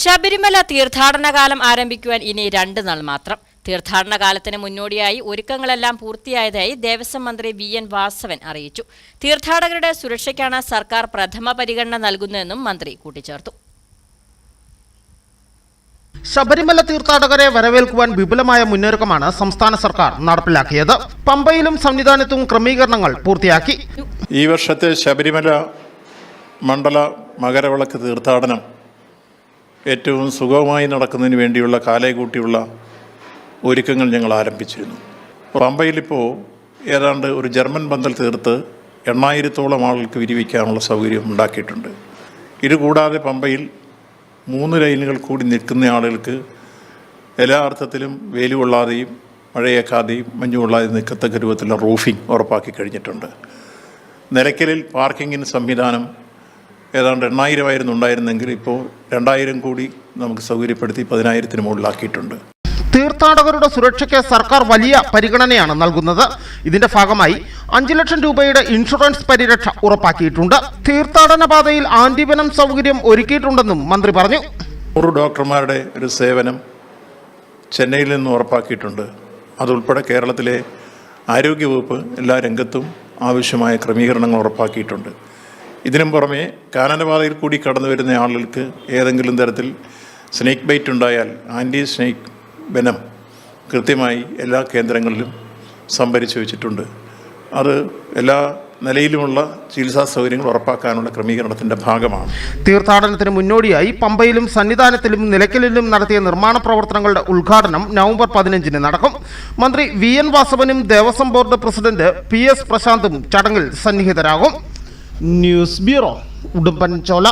ശബരിമല തീർത്ഥാടന കാലം ആരംഭിക്കുവാൻ ഇനി രണ്ട് നാൾ മാത്രം. തീർത്ഥാടന കാലത്തിന് മുന്നോടിയായി ഒരുക്കങ്ങളെല്ലാം പൂർത്തിയായതായി ദേവസ്വം മന്ത്രി വി എൻ വാസവൻ അറിയിച്ചു. തീർത്ഥാടകരുടെ സുരക്ഷയ്ക്കാണ് സർക്കാർ പ്രഥമ പരിഗണന നൽകുന്നതെന്നും മന്ത്രി കൂട്ടിച്ചേർത്തു. ശബരിമല തീർത്ഥാടകരെ വരവേൽക്കുവാൻ വിപുലമായ മുന്നൊരുക്കമാണ് സംസ്ഥാന സർക്കാർ നടപ്പിലാക്കിയത്. പമ്പയിലും സംവിധാനത്തും ക്രമീകരണങ്ങൾ പൂർത്തിയാക്കി. ഈ വർഷത്തെ ശബരിമല മണ്ഡല മകരവിളക്ക് തീർത്ഥാടനം ഏറ്റവും സുഗമമായി നടക്കുന്നതിന് വേണ്ടിയുള്ള കാലേകൂട്ടിയുള്ള ഒരുക്കങ്ങൾ ഞങ്ങൾ ആരംഭിച്ചിരുന്നു. പമ്പയിലിപ്പോൾ ഏതാണ്ട് ഒരു ജർമ്മൻ പന്തൽ തീർത്ത് എണ്ണായിരത്തോളം ആളുകൾക്ക് വിരിവയ്ക്കാനുള്ള സൗകര്യം ഉണ്ടാക്കിയിട്ടുണ്ട്. ഇതുകൂടാതെ പമ്പയിൽ മൂന്ന് ലൈനുകൾ കൂടി നിൽക്കുന്ന ആളുകൾക്ക് എല്ലാ അർത്ഥത്തിലും വെയിൽ കൊള്ളാതെയും മഴയേക്കാതെയും മഞ്ഞു കൊള്ളാതെയും നിൽക്കത്തക്ക രൂപത്തിലുള്ള റൂഫിംഗ് ഉറപ്പാക്കി കഴിഞ്ഞിട്ടുണ്ട്. നിലയ്ക്കലിൽ പാർക്കിങ്ങിന് സംവിധാനം ഏതാണ്ട് എണ്ണായിരമായിരുന്നു ഉണ്ടായിരുന്നെങ്കിൽ ഇപ്പോൾ രണ്ടായിരം കോടി നമുക്ക് സൗകര്യപ്പെടുത്തി പതിനായിരത്തിന് മുകളിലാക്കിയിട്ടുണ്ട്. തീർത്ഥാടകരുടെ സുരക്ഷയ്ക്ക് സർക്കാർ വലിയ പരിഗണനയാണ് നൽകുന്നത്. ഇതിന്റെ ഭാഗമായി അഞ്ചു ലക്ഷം രൂപയുടെ ഇൻഷുറൻസ് പരിരക്ഷ ഉറപ്പാക്കിയിട്ടുണ്ട്. തീർത്ഥാടന പാതയിൽ ആന്റിവനം സൗകര്യം ഒരുക്കിയിട്ടുണ്ടെന്നും മന്ത്രി പറഞ്ഞു. നൂറ് ഡോക്ടർമാരുടെ ഒരു സേവനം ചെന്നൈയിൽ നിന്ന് ഉറപ്പാക്കിയിട്ടുണ്ട്. അതുൾപ്പെടെ കേരളത്തിലെ ആരോഗ്യവകുപ്പ് എല്ലാ രംഗത്തും ആവശ്യമായ ക്രമീകരണങ്ങൾ ഉറപ്പാക്കിയിട്ടുണ്ട്. ഇതിനും പുറമെ കാനനപാതയിൽ കൂടി കടന്നു വരുന്ന ആളുകൾക്ക് ഏതെങ്കിലും തരത്തിൽ സ്നേക്ക് ബൈറ്റ് ഉണ്ടായാൽ ആന്റി സ്നേക്ക് വെനം കൃത്യമായി എല്ലാ കേന്ദ്രങ്ങളിലും സംഭരിച്ചു വെച്ചിട്ടുണ്ട്. അത് എല്ലാ നിലയിലുമുള്ള ചികിത്സാ സൗകര്യങ്ങൾ ഉറപ്പാക്കാനുള്ള ക്രമീകരണത്തിന്റെ ഭാഗമാണ്. തീർത്ഥാടനത്തിന് മുന്നോടിയായി പമ്പയിലും സന്നിധാനത്തിലും നിലയ്ക്കലിലും നടത്തിയ നിർമ്മാണ പ്രവർത്തനങ്ങളുടെ ഉദ്ഘാടനം നവംബർ പതിനഞ്ചിന് നടക്കും. മന്ത്രി വി എൻ വാസവനും Devaswom board president P S പ്രശാന്തും ചടങ്ങിൽ സന്നിഹിതരാകും. News bureau Udumbanchola